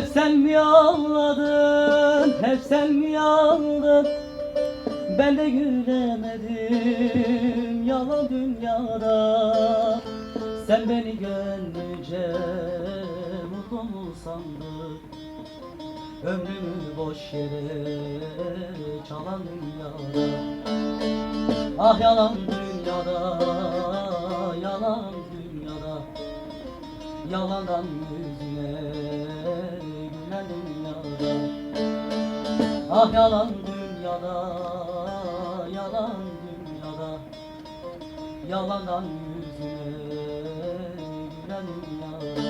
Hep sen mi ağladın, hep sen mi ağladın? Ben de gülemedim yalan dünyada. Sen beni gönlünce mutlu mu sandın? Ömrümü boş yere çalan dünyada. Ah yalan dünyada, yalan dünyada. Yalandan yüzüne Ah yalan dünyada, yalan dünyada Yalandan yüzüne gülen dünyada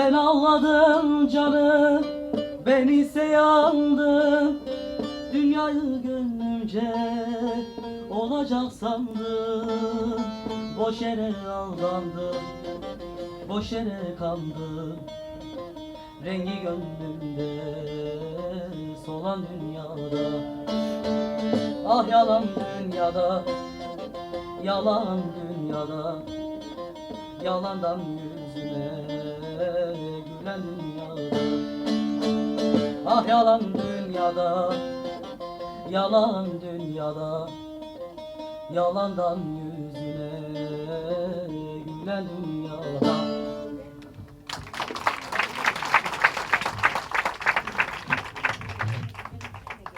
Sen ağladın canım, ben ise yandım. Dünyayı gönlümce olacak sandım. Boş yere aldandım, boş yere kandım Rengi gönlümde solan dünyada. Ah yalan dünyada, yalan dünyada. Yalandan yüzüne Ah yalan dünyada Yalan dünyada Yalandan yüzüne gülen dünyada